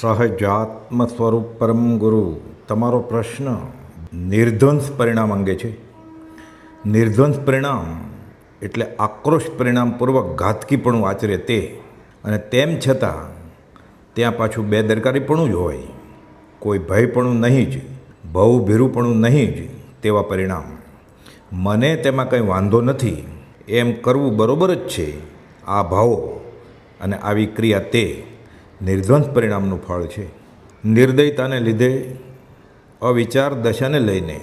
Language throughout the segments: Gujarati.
સહજાત્મ સ્વરૂપ પરમ ગુરુ, તમારો પ્રશ્ન નિર્ધ્વંસ પરિણામ અંગે છે. નિર્ધ્વંસ પરિણામ એટલે આક્રોશ પરિણામપૂર્વક ઘાતકીપણું આચરે તે અને તેમ છતાં ત્યાં પાછું બેદરકારીપણું જ હોય. કોઈ ભયપણું નહીં જ ભવ ભીરુપણું નહીં જ તેવા પરિણામ. મને તેમાં કંઈ વાંધો નથી, એમ કરવું બરોબર જ છે. આ ભાવો અને આવી ક્રિયા તે નિર્ધ્વંસ પરિણામનું ફળ છે. નિર્દયતાને લીધે અવિચાર દશાને લઈને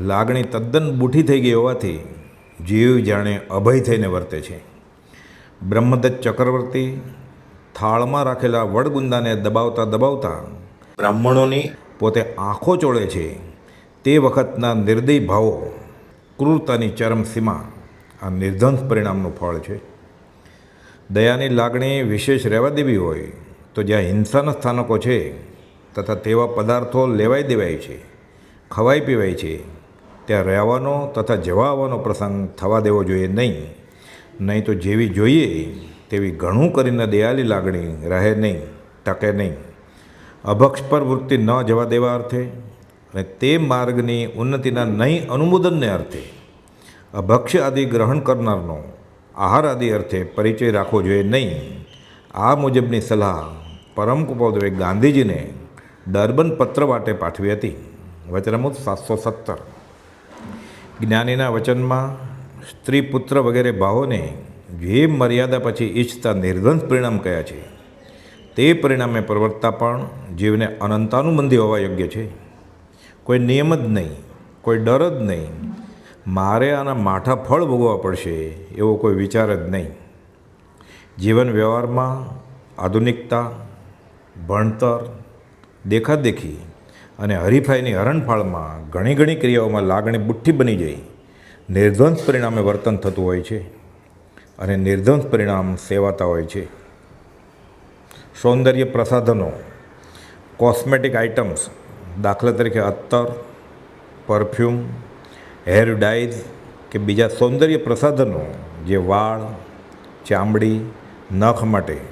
લાગણી તદ્દન બૂઠી થઈ ગઈ હોવાથી જીવ જાણે અભય થઈને વર્તે છે. બ્રહ્મદત્ત ચક્રવર્તી થાળમાં રાખેલા વડગુંદાને દબાવતા દબાવતા બ્રાહ્મણોની પોતે આંખો ચોળે છે. તે વખતના નિર્દય ભાવો, ક્રૂરતાની ચરમસીમા આ નિર્ધંસ પરિણામનું ફળ છે. દયાની લાગણી વિશેષ રહેવા દેવી હોય તો જ્યાં હિંસાના સ્થાનકો છે, તથા તેવા પદાર્થો લેવાઈ દેવાય છે, ખવાઈ પીવાય છે, ત્યાં રહેવાનો તથા જવા આવવાનો પ્રસંગ થવા દેવો જોઈએ નહીં. નહીં તો જેવી જોઈએ, તેવી ઘણું કરીને દયાલી લાગણી રહે નહીં, ટકે નહીં. અભક્ષ પર વૃત્તિ ન જવા દેવા અર્થે અને તે માર્ગની ઉન્નતિના નહીં અનુમોદનને અર્થે અભક્ષ્ય આદિ ગ્રહણ કરનારનો આહાર આદિ અર્થે પરિચય રાખવો જોઈએ નહીં. આ મુજબની સલાહ પરમ કુપોદવે ગાંધીજીને ડર્બન પત્ર માટે પાઠવી હતી. વચનામૃત સાતસો સત્તર. જ્ઞાનીના વચનમાં સ્ત્રી પુત્ર વગેરે ભાવોને જે મર્યાદા પછી ઈચ્છતા નિર્ધંસ પરિણામ કયા છે, તે પરિણામે પ્રવર્તતા પણ જીવને અનંતાનુબંધી હોવા યોગ્ય છે. કોઈ નિયમ જ નહીં, કોઈ ડર જ નહીં, મારે આના માઠા ફળ ભોગવવા પડશે એવો કોઈ વિચાર જ નહીં. જીવન વ્યવહારમાં આધુનિકતા ભણતર, દેખાદેખી અને હરીફાઈની હરણફાળમાં ઘણી ઘણી ક્રિયાઓમાં લાગણી બુઠ્ઠી બની જઈ. નિર્ધ્વંસ પરિણામે વર્તન થતું હોય છે અને નિર્ધ્વંસ પરિણામ સેવાતા હોય છે. સૌંદર્ય પ્રસાધનો, કોસ્મેટિક આઇટમ્સ, દાખલા તરીકે અત્તર, પરફ્યુમ, હેર ડાઈઝ કે બીજા સૌંદર્ય પ્રસાધનો જે વાળ, ચામડી, નખ માટે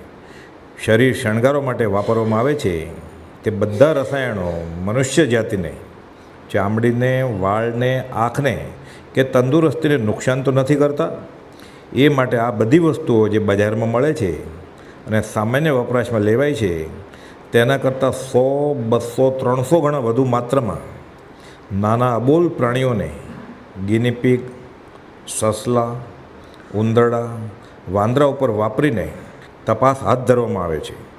શરીર શણગારો માટે વાપરવામાં આવે છે, તે બધા રસાયણો મનુષ્ય જાતિને, ચામડીને, વાળને, આંખને કે તંદુરસ્તીને નુકસાન તો નથી કરતા? એ માટે આ બધી વસ્તુઓ જે બજારમાં મળે છે અને સામાન્ય વપરાશમાં લેવાય છે, તેના કરતાં સો, બસો, ત્રણસો ગણા વધુ માત્રામાં નાના અબોલ પ્રાણીઓને ગિનીપીક સસલા, ઉંદરડા, વાંદરા ઉપર વાપરીને તપાસ હાથ ધરવામાં આવે છે.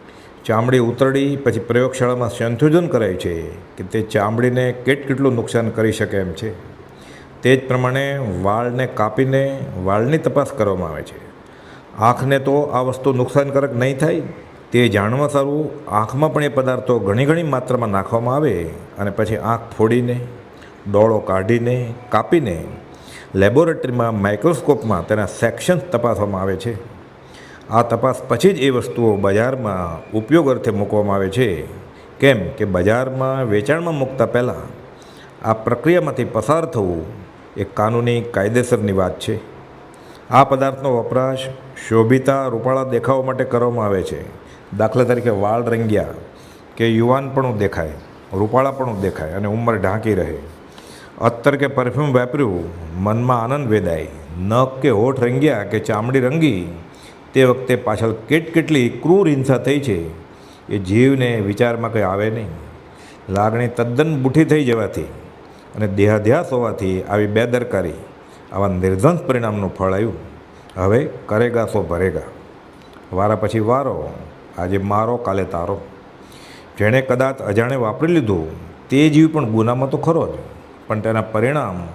ચામડી ઉતરડી, પછી પ્રયોગશાળામાં સંશોધન કરાય છે કે તે ચામડીને કેટ કેટલું નુકસાન કરી શકે એમ છે. તે જ પ્રમાણે વાળને કાપીને વાળની તપાસ કરવામાં આવે છે. આંખને તો આ વસ્તુ નુકસાનકારક નહીં થાય, તે જાણવા સારું, આંખમાં પણ એ પદાર્થો ઘણી ઘણી માત્રામાં નાખવામાં આવે અને પછી આંખ ફોડીને ડોળો કાઢીને, કાપીને, લેબોરેટરીમાં માઇક્રોસ્કોપમાં તેના સેક્શન્સ તપાસવામાં આવે છે. આ તપાસ પછી જ એ વસ્તુઓ બજારમાં ઉપયોગ અર્થે મૂકવામાં આવે છે. કેમ કે બજારમાં વેચાણમાં મૂકતા પહેલાં આ પ્રક્રિયામાંથી પસાર થવું એ કાનૂની કાયદેસરની વાત છે. આ પદાર્થનો વપરાશ શોભિતા રૂપાળા દેખાવા માટે કરવામાં આવે છે. દાખલા તરીકે વાળ રંગ્યા કે યુવાનપણું દેખાય રૂપાળાપણું દેખાય અને ઉંમર ઢાંકી રહે. અત્તર કે પરફ્યુમ વાપર્યું, મનમાં આનંદ વેદાય. નખ કે હોઠ રંગ્યા કે ચામડી રંગી તે વખતે પાછળ કેટ કેટલી ક્રૂર હિંસા થઈ છે એ જીવને વિચારમાં કંઈ આવે નહીં. લાગણી તદ્દન બૂઠી થઈ જવાથી અને દેહાધ્યાસ હોવાથી આવી બેદરકારી, આવા નિર્ધંસ પરિણામનું ફળ આવ્યું. હવે કરેગા સો ભરેગા. વારા પછી વારો, આજે મારો, કાલે તારો. જેણે કદાચ અજાણે વાપરી લીધું, તે જીવ પણ ગુનામાં તો ખરો જ. પણ તેના પરિણામ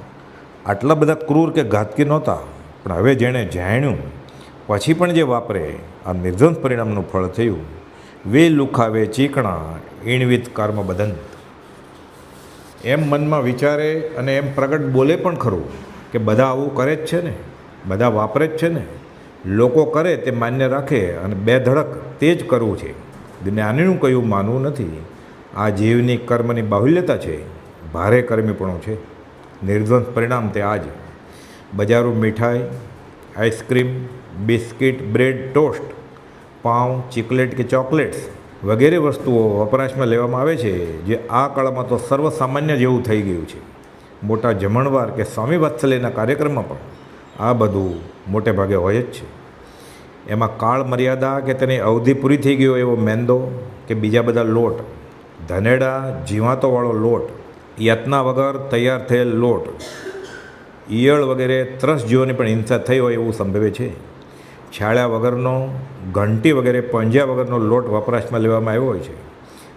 આટલા બધા ક્રૂર કે ઘાતકી નહોતા. પણ હવે જેણે જાણ્યું પછી પણ જે વાપરે, આ નિર્ધન પરિણામનું ફળ થયું. વે લુખાવે ચીકણા, ઈણવિત કર્મ બદન. એમ મનમાં વિચારે અને એમ પ્રગટ બોલે પણ ખરું કે બધા આવું કરે જ છે ને, બધા વાપરે જ છે ને. લોકો કરે તે માન્ય રાખે અને બે ધડક તે જ કરવું છે. જ્ઞાનીનું કયું માનવું નથી. આ જીવની કર્મની બાહુલ્યતા છે. ભારે કર્મીપણું છે. નિર્ધ્વંસ પરિણામ તે આ જ. બજારો મીઠાઈ, ice cream biscuit bread toast, પાઉં, ચિકલેટ કે ચોકલેટ્સ વગેરે વસ્તુઓ વપરાશમાં લેવામાં આવે છે, જે આ કાળમાં તો સર્વસામાન્ય જેવું થઈ ગયું છે. મોટા જમણવાર કે સ્વામી વાત્સલ્યના કાર્યક્રમમાં પણ આ બધું મોટે ભાગે હોય જ છે. એમાં કાળ મર્યાદા કે તેની અવધિ પૂરી થઈ ગયો એવો મેંદો કે બીજા બધા લોટ, ધનેડા, જીવાતોવાળો લોટ, યત્ના વગર તૈયાર થયેલ લોટ, ઈયળ વગેરે ત્રસ જીવોની પણ હિંસા થઈ હોય એવું સંભવે છે. છાળ્યા વગરનો, ઘંટી વગેરે પંજ્યા વગરનો લોટ વપરાશમાં લેવામાં આવ્યો હોય છે.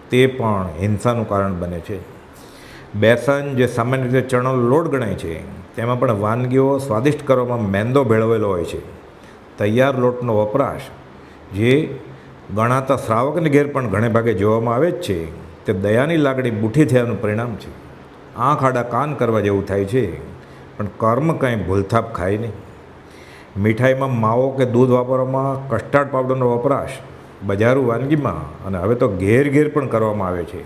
તે પણ હિંસાનું કારણ બને છે. બેસન જે સામાન્ય રીતે ચણાનો લોટ ગણાય છે, તેમાં પણ વાનગીઓ સ્વાદિષ્ટ કરવામાં મેંદો ભેળવેલો હોય છે. તૈયાર લોટનો વપરાશ, જે ગણાતા શ્રાવકને ઘેર પણ ઘણે ભાગે જોવામાં આવે જ છે, તે દયાની લાગણી બુઠી થયાનું પરિણામ છે. આંખ આડા કાન કરવા જેવું થાય છે, પણ કર્મ કંઈ ભૂલથાપ ખાય નહીં. મીઠાઈમાં માવો કે દૂધ વાપરવામાં કસ્ટાર્ડ પાવડરનો વપરાશ બજારું વાનગીમાં અને હવે તો ઘેર ઘેર પણ કરવામાં આવે છે.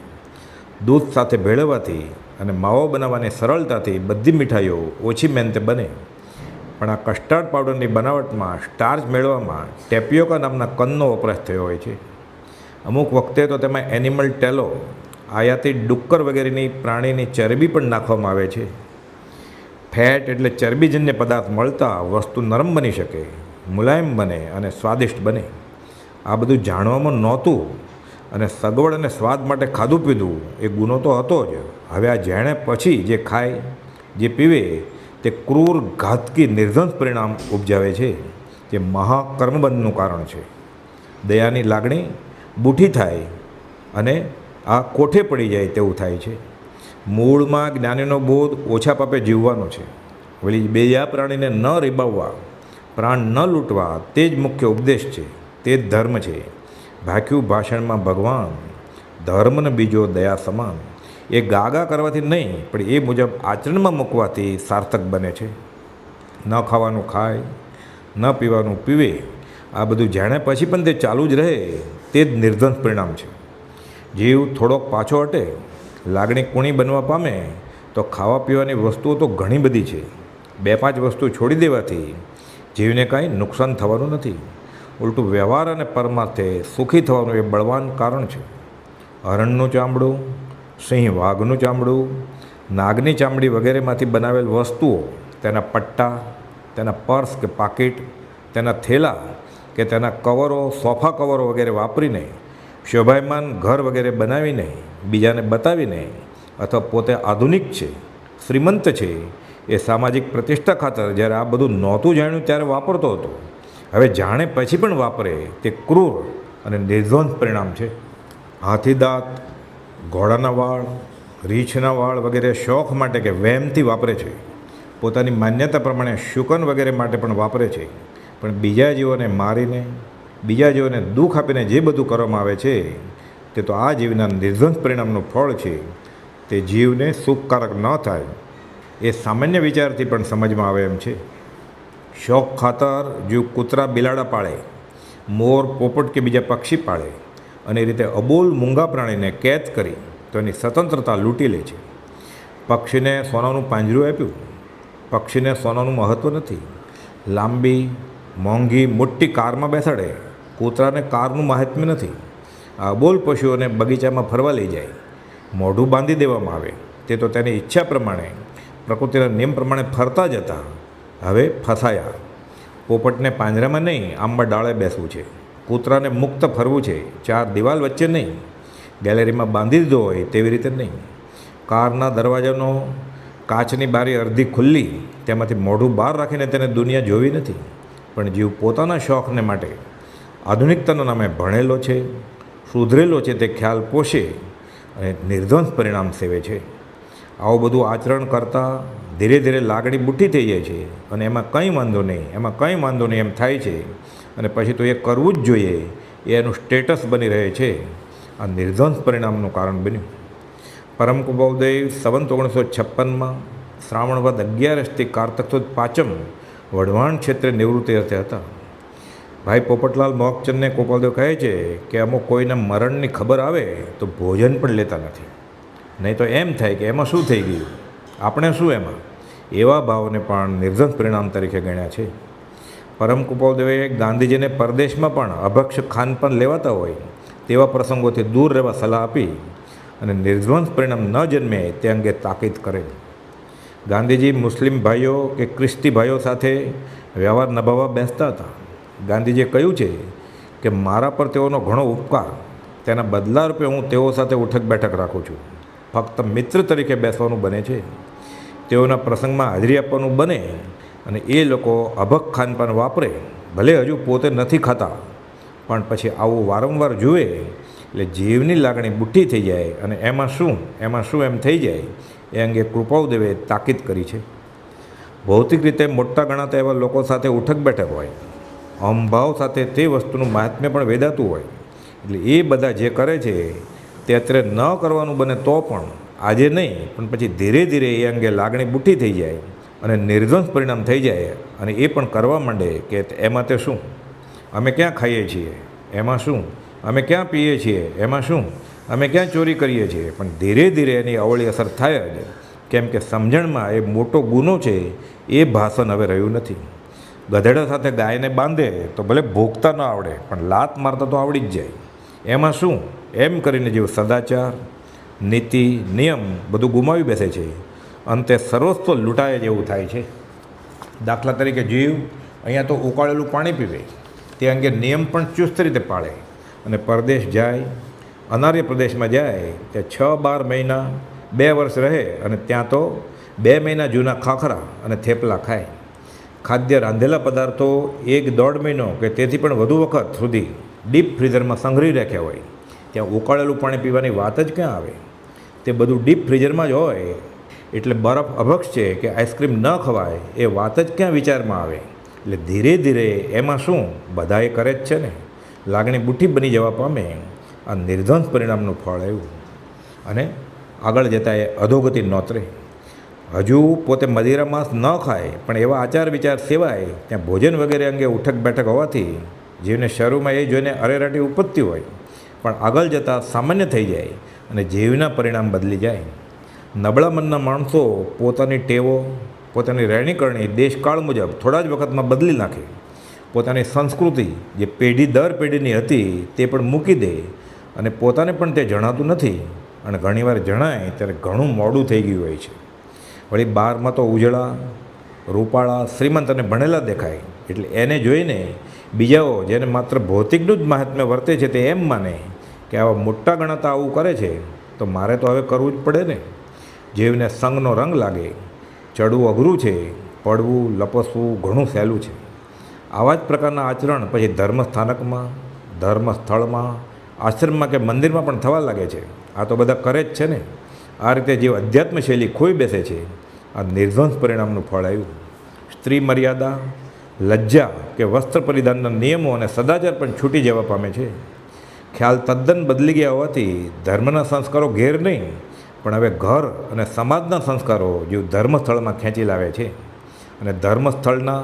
દૂધ સાથે ભેળવવાથી અને માવો બનાવવાની સરળતાથી બધી મીઠાઈઓ ઓછી મહેનતે બને. પણ આ કસ્ટાર્ડ પાવડરની બનાવટમાં સ્ટાર્ચ મેળવવામાં ટેપિયોકા નામના કંદનો વપરાશ થયો હોય છે. અમુક વખતે તો તેમાં એનિમલ ટેલો આયાતી ડુક્કર વગેરેની પ્રાણીની ચરબી પણ નાખવામાં આવે છે. ફેટ એટલે ચરબીજન્ય પદાર્થ મળતા વસ્તુ નરમ બની શકે, મુલાયમ બને અને સ્વાદિષ્ટ બને. આ બધું જાણવામાં નહોતું અને સગવડ અને સ્વાદ માટે ખાધું પીધું એ ગુનો તો હતો જ. હવે આ જેણે પછી જે ખાય, જે પીવે, તે ક્રૂર, ઘાતકી નિર્ધંસ પરિણામ ઉપજાવે છે. તે મહાકર્મબંધનું કારણ છે. દયાની લાગણી બુઠી થાય અને આ કોઠે પડી જાય તેવું થાય છે. મૂળમાં જ્ઞાનીનો બોધ ઓછા પાપે જીવવાનો છે. વળી બેયા પ્રાણીને ન રીબાવવા, પ્રાણ ન લૂંટવા તે જ મુખ્ય ઉપદેશ છે, તે જ ધર્મ છે. ભાખ્યું ભાષણમાં ભગવાન ધર્મને બીજો દયા સમાન. એ ગાગા કરવાથી નહીં, પણ એ મુજબ આચરણમાં મૂકવાથી સાર્થક બને છે. ન ખાવાનું ખાય, ન પીવાનું પીવે, આ બધું જાણે પછી પણ તે ચાલુ જ રહે, તે જ નિર્ધન પરિણામ છે. જીવ થોડોક પાછો હટે લાગણી કુણી બનવા પામે, તો ખાવા પીવાની વસ્તુઓ તો ઘણી બધી છે. બે પાંચ વસ્તુ છોડી દેવાથી જીવને કાંઈ નુકસાન થવાનું નથી. ઉલટું વ્યવહાર અને પરમાર્થે સુખી થવાનું એ બળવાન કારણ છે. હરણનું ચામડું, સિંહ વાઘનું ચામડું, નાગની ચામડી વગેરેમાંથી બનાવેલ વસ્તુઓ, તેના પટ્ટા, તેના પર્સ કે પાકીટ, તેના થેલા કે તેના કવરો, સોફા કવરો વગેરે વાપરીને શોભાયમાન ઘર વગેરે બનાવીને, બીજાને બતાવીને, અથવા પોતે આધુનિક છે, શ્રીમંત છે, એ સામાજિક પ્રતિષ્ઠા ખાતર જ્યારે આ બધું નહોતું જાણ્યું ત્યારે વાપરતો હતો. હવે જાણે પછી પણ વાપરે તે ક્રૂર અને નિર્ધ્વંસ પરિણામ છે. હાથી દાંત, ઘોડાના વાળ, રીંછના વાળ વગેરે શોખ માટે કે વહેમથી વાપરે છે. પોતાની માન્યતા પ્રમાણે શુકન વગેરે માટે પણ વાપરે છે. પણ બીજા જીવોને મારીને બીજા જીવોને દુઃખ આપીને જે બધું કરવામાં આવે છે, તે તો આ જીવના નિર્ધંસ પરિણામનું ફળ છે. તે જીવને સુખકારક ન થાય, એ સામાન્ય વિચારથી પણ સમજમાં આવે એમ છે. શોખ ખાતર જો કૂતરા બિલાડા પાળે, મોર પોપટ કે બીજા પક્ષી પાળે, અને એ રીતે અબોલ મૂંગા પ્રાણીને કેદ કરી, તો એની સ્વતંત્રતા લૂંટી લે છે. પક્ષીને સોનાનું પાંજરું આપ્યું, પક્ષીને સોનાનું મહત્ત્વ નથી. લાંબી, મોંઘી, મોટી કારમાં બેસાડે કૂતરાને કારનું મહાત્મ્ય નથી. અબોલ પશુઓને બગીચામાં ફરવા લઈ જાય. મોઢું બાંધી દેવામાં આવે. તે તો તેની ઈચ્છા પ્રમાણે, પ્રકૃતિના નિયમ પ્રમાણે ફરતા જ હતા હવે ફસાયા. પોપટને પાંજરામાં નહીં, આંબા ડાળે બેસવું છે. કૂતરાને મુક્ત ફરવું છે. ચાર દિવાલ વચ્ચે નહીં. ગેલેરીમાં બાંધી દીધો હોય તેવી રીતે નહીં. કારના દરવાજાનો કાચની બારી અડધી ખુલ્લી, તેમાંથી મોઢું બહાર રાખીને તેને દુનિયા જોવી નથી. પણ જીવ પોતાના શોખને માટે આધુનિકતાના નામે ભણેલો છે, સુધરેલો છે, તે ખ્યાલ પોષે અને નિર્ધ્વંસ પરિણામ સેવે છે. આવું બધું આચરણ કરતાં ધીરે ધીરે લાગણી બુઠ્ઠી થઈ જાય છે અને એમાં કંઈ વાંધો નહીં, એમાં કંઈ વાંધો નહીં એમ થાય છે અને પછી તો એ કરવું જ જોઈએ, એ એનું સ્ટેટસ બની રહે છે. આ નિર્ધંસ પરિણામનું કારણ બન્યું. પરમ કુબોદેવ સંવંત ઓગણીસો છપ્પનમાં શ્રાવણ વદ અગિયારસથી કારતક સુધ પાંચમ વઢવાણ ક્ષેત્રે નિવૃત્તિ હતા. ભાઈ પોપટલાલ મોહકચંદને ગોપાલદેવ કહે છે કે અમુક કોઈને મરણની ખબર આવે તો ભોજન પણ લેતા નથી. નહીં તો એમ થાય કે એમાં શું થઈ ગયું? આપણે શું એમાં? એવા ભાવને પણ નિર્ધન પરિણામ તરીકે ગણ્યા છે. પરમ ગોપાલદેવે ગાંધીજીને પરદેશમાં પણ અભક્ષ ખાનપાન લેવાતા હોય તેવા પ્રસંગોથી દૂર રહેવા સલાહ આપી અને નિર્ધ્વંસ પરિણામ ન જન્મે તે અંગે તાકીદ કરેલ. ગાંધીજી મુસ્લિમ ભાઈઓ કે ખ્રિસ્તી ભાઈઓ સાથે વ્યવહાર નભાવવા બેસતા હતા. ગાંધીજીએ કહ્યું છે કે મારા પર તેઓનો ઘણો ઉપકાર, તેના બદલા રૂપે હું તેઓ સાથે ઉઠક બેઠક રાખું છું. ફક્ત મિત્ર તરીકે બેસવાનું બને છે. તેઓના પ્રસંગમાં હાજરી આપવાનું બને અને એ લોકો અભક ખાનપાન વાપરે, ભલે હજુ પોતે નથી ખાતા, પણ પછી આવું વારંવાર જુએ એટલે જીવની લાગણી બુઠ્ઠી થઈ જાય અને એમાં શું એમાં શું એમ થઈ જાય એ અંગે કૃપાઉદેવે તાકીદ કરી છે. ભૌતિક રીતે મોટા ગણાતા એવા લોકો સાથે ઉઠક બેઠક હોય. અહંભાવ સાથે તે વસ્તુનું મહાત્મ્ય પણ વેદાતું હોય. એટલે એ બધા જે કરે છે, તે અત્યારે ન કરવાનું બને તો પણ આજે નહીં, પણ પછી ધીરે ધીરે એ અંગે લાગણી બુઠ્ઠી થઈ જાય અને નિર્ધ્વંસ પરિણામ થઈ જાય અને એ પણ કરવા માંડે કે એમાં તે શું? અમે ક્યાં ખાઈએ છીએ? એમાં શું? અમે ક્યાં પીએ છીએ? એમાં શું? અમે ક્યાં ચોરી કરીએ છીએ? પણ ધીરે ધીરે એની અવળી અસર થાય જ. કેમ કે સમજણમાં એ મોટો ગુનો છે, એ ભાષણ હવે રહ્યું નથી. ગધેડા સાથે ગાયને બાંધે તો ભલે ભોગતા ન આવડે, પણ લાત મારતા તો આવડી જ જાય. એમાં શું? એમ કરીને જેવું સદાચાર, નીતિ, નિયમ બધું ગુમાવી બેસે છે, અંતે સર્વસ્વ લૂંટાય જેવું થાય છે. દાખલા તરીકે જીવ અહીંયા તો ઉકાળેલું પાણી પીવે, તે અંગે નિયમ પણ ચુસ્ત રીતે પાળે અને પરદેશ જાય, અનાર્ય પ્રદેશમાં જાય, તે છ બાર મહિના બે વર્ષ રહે અને ત્યાં તો બે મહિના જૂના ખાખરા અને થેપલા ખાય. ખાદ્ય રાંધેલા પદાર્થો એક દોઢ મહિનો કે તેથી પણ વધુ વખત સુધી ડીપ ફ્રીઝરમાં સંગ્રહી રાખ્યા હોય. ત્યાં ઉકાળેલું પાણી પીવાની વાત જ ક્યાં આવે? તે બધું ડીપ ફ્રીઝરમાં જ હોય. એટલે બરફ અભક્ષ છે કે આઈસ્ક્રીમ ન ખવાય એ વાત જ ક્યાં વિચારમાં આવે? એટલે ધીરે ધીરે એમાં શું? બધાએ કરે જ છે ને. લાગણી બુઠ્ઠી બની જવા પામે. આ નિર્ધ્વંસ પરિણામનું ફળ આવ્યું. અને આગળ જતાં એ અધોગતિ નોતરે. હજુ પોતે મદિરા માંસ ન ખાય, પણ એવા આચાર વિચાર સિવાય ત્યાં ભોજન વગેરે અંગે ઉઠક બેઠક હોવાથી જીવને શરૂમાં એ જોઈને અરેરાટી ઉપજતી હોય. પણ આગળ જતાં સામાન્ય થઈ જાય અને જીવના પરિણામ બદલી જાય. નબળા મનના માણસો પોતાની ટેવો, પોતાની રહેણીકરણી દેશકાળ મુજબ થોડા જ વખતમાં બદલી નાખે. પોતાની સંસ્કૃતિ, જે પેઢી દર પેઢીની હતી, તે પણ મૂકી દે અને પોતાને પણ તે જણાતું નથી. અને ઘણીવાર જણાય ત્યારે ઘણું મોડું થઈ ગયું હોય છે. વળી બહારમાં તો ઉજળા, રૂપાળા, શ્રીમંત અને ભણેલા દેખાય. એટલે એને જોઈને બીજાઓ, જેને માત્ર ભૌતિકનું જ મહાત્મ્ય વર્તે છે તે એમ માને કે આવા મોટા ગણાતા આવું કરે છે, તો મારે તો હવે કરવું જ પડે ને. જીવને સંગનો રંગ લાગે, ચડવું અઘરું છે, પડવું, લપસવું, ઘણું સહેલું છે. આવા જ પ્રકારના આચરણ પછી ધર્મ સ્થાનકમાં ધર્મ સ્થળમાં આશ્રમમાં કે મંદિરમાં પણ થવા લાગે છે. આ તો બધા કરે જ છે ને. આ રીતે જે અધ્યાત્મ શૈલી ખોઈ બેસે છે, આ નિર્ધ્વંસ પરિણામનું ફળ આવ્યું. સ્ત્રી મર્યાદા, લજ્જા કે વસ્ત્ર પરિધાનના નિયમો અને સદાચાર પણ છૂટી જવા પામે છે. ખ્યાલ તદ્દન બદલી ગયા હોવાથી ધર્મના સંસ્કારો ઘેર નહીં, પણ હવે ઘર અને સમાજના સંસ્કારો જેવું ધર્મસ્થળમાં ખેંચી લાવે છે. અને ધર્મસ્થળના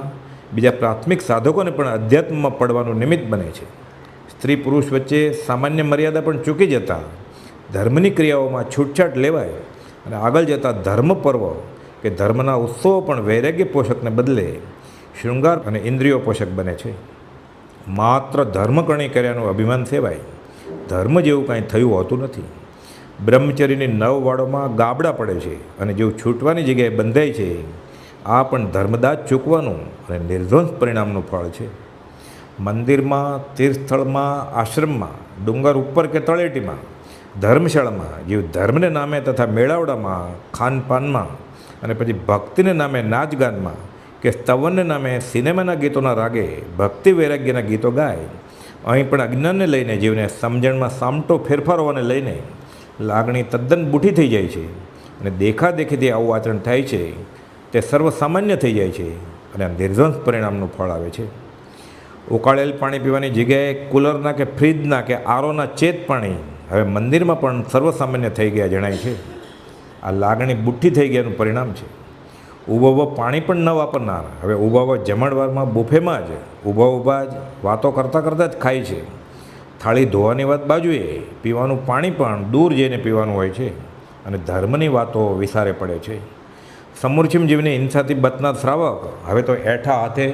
બીજા પ્રાથમિક સાધકોને પણ અધ્યાત્મમાં પડવાનું નિમિત્ત બને છે. સ્ત્રી પુરુષ વચ્ચે સામાન્ય મર્યાદા પણ ચૂકી જતા ધર્મની ક્રિયાઓમાં છૂટછાટ લેવાય અને આગળ જતાં ધર્મ પર્વ કે ધર્મના ઉત્સવો પણ વૈરાગ્ય પોષકને બદલે શૃંગાર અને ઇન્દ્રિયો પોષક બને છે. માત્ર ધર્મકરણી કર્યાનું અભિમાન સેવાય. ધર્મ જેવું કાંઈ થયું હોતું નથી. બ્રહ્મચર્યની નવ વાળોમાં ગાબડા પડે છે અને જેવું છૂટવાની જગ્યાએ બંધાય છે, આ પણ ધર્મદાજ ચૂકવાનું અને નિર્ધ્વંસ પરિણામનું ફળ છે. મંદિરમાં, તીર્થસ્થળમાં, આશ્રમમાં, ડુંગર ઉપર કે તળેટીમાં ધર્મશાળામાં, જેવું ધર્મને નામે તથા મેળાવડામાં, ખાનપાનમાં અને પછી ભક્તિને નામે નાચગાનમાં કે સ્તવનને નામે સિનેમાના ગીતોના રાગે ભક્તિ વૈરાગ્યના ગીતો ગાય. અહીં પણ અજ્ઞાનને લઈને, જીવને સમજણમાં સામટો ફેરફાર હોવાને લઈને લાગણી તદ્દન બુઠી થઈ જાય છે અને દેખાદેખીથી આવું આચરણ થાય છે. તે સર્વસામાન્ય થઈ જાય છે અને આ નિર્ધ્વંસ પરિણામનું ફળ આવે છે. ઉકાળેલ પાણી પીવાની જગ્યાએ કુલરના કે ફ્રીજના કે આરોના ચેત પાણી હવે મંદિરમાં પણ સર્વસામાન્ય થઈ ગયા જણાય છે. આ લાગણી બુઠ્ઠી થઈ ગયાનું પરિણામ છે. ઊભા ઊભા પાણી પણ ન વાપરનાર. હવે ઊભા ઊભા જમણવારમાં બુફેમાં જ. ઊભા ઊભા જ વાતો કરતાં કરતાં જ ખાય છે. થાળી ધોવાની વાત બાજુએ. પીવાનું પાણી પણ દૂર જઈને પીવાનું હોય છે. અને ધર્મની વાતો વિસારે પડે છે. સમૂર્છિમ જીવની હિંસાથી બચનાર શ્રાવક. હવે તો એઠા હાથે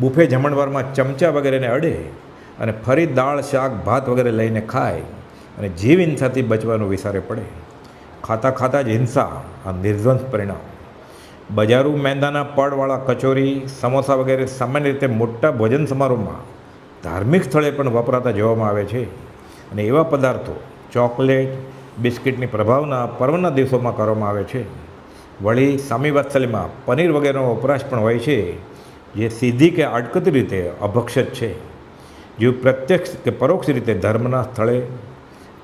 બુફે જમણવારમાં ચમચા વગેરેને અડે અને ફરી દાળ, શાક, ભાત વગેરે લઈને ખાય. અને જીવ હિંસાથી બચવાનું વિસારે પડે. ખાતા ખાતા જ હિંસા, આ નિર્ધ્વંસ પરિણામ. બજારું, મેંદાના પડવાળા કચોરી, સમોસા વગેરે સામાન્ય રીતે મોટા ભોજન સમારોહમાં ધાર્મિક સ્થળે પણ વપરાતા જોવામાં આવે છે. અને એવા પદાર્થો, ચોકલેટ, બિસ્કિટની પ્રભાવના પર્વના દિવસોમાં કરવામાં આવે છે. વળી સામી વાત્સલ્યમાં પનીર વગેરેનો વપરાશ પણ હોય છે, જે સીધી કે આડકતી રીતે અભક્ષત છે. જે પ્રત્યક્ષ કે પરોક્ષ રીતે ધર્મના સ્થળે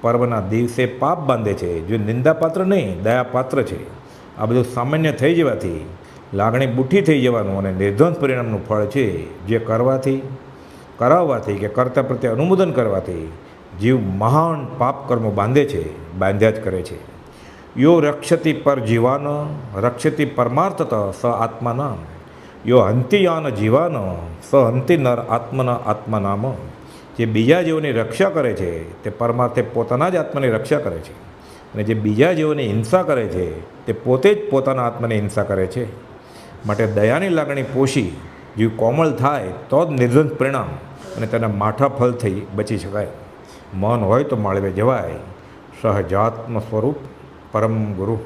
પર્વના દિવસે પાપ બાંધે છે, જે નિંદાપાત્ર નહીં, દયાપાત્ર છે. આ બધું સામાન્ય થઈ જવાથી, લાગણી બુઠ્ઠી થઈ જવાનું અને નિર્ધ્વંસ પરિણામનું ફળ છે, જે કરવાથી, કરાવવાથી કે કરતા પ્રત્યે અનુમોદન કરવાથી, જીવ મહાન પાપ કર્મો બાંધે છે, બાંધ્યા જ કરે છે. યો રક્ષતિ પર જીવાન, રક્ષતિ પરમાર્થત સ આત્માના યો હંતિયાન જીવાન, સ હંતિ નર આત્મના આત્મનામ જે બીજા જીવોની રક્ષા કરે છે, તે પરમાર્થે પોતાના જ આત્માની રક્ષા કરે છે. અને જે બીજા જીવોની હિંસા કરે છે, તે પોતે જ પોતાના આત્માની હિંસા કરે છે. માટે દયાની લાગણી પોષી જીવ કોમળ થાય, તો જ નિર્ધન પરિણામ અને તેના માઠા થઈ બચી શકાય. મન હોય તો માળવે જવાય. સહજાત્મ સ્વરૂપ પરમ ગુરુ.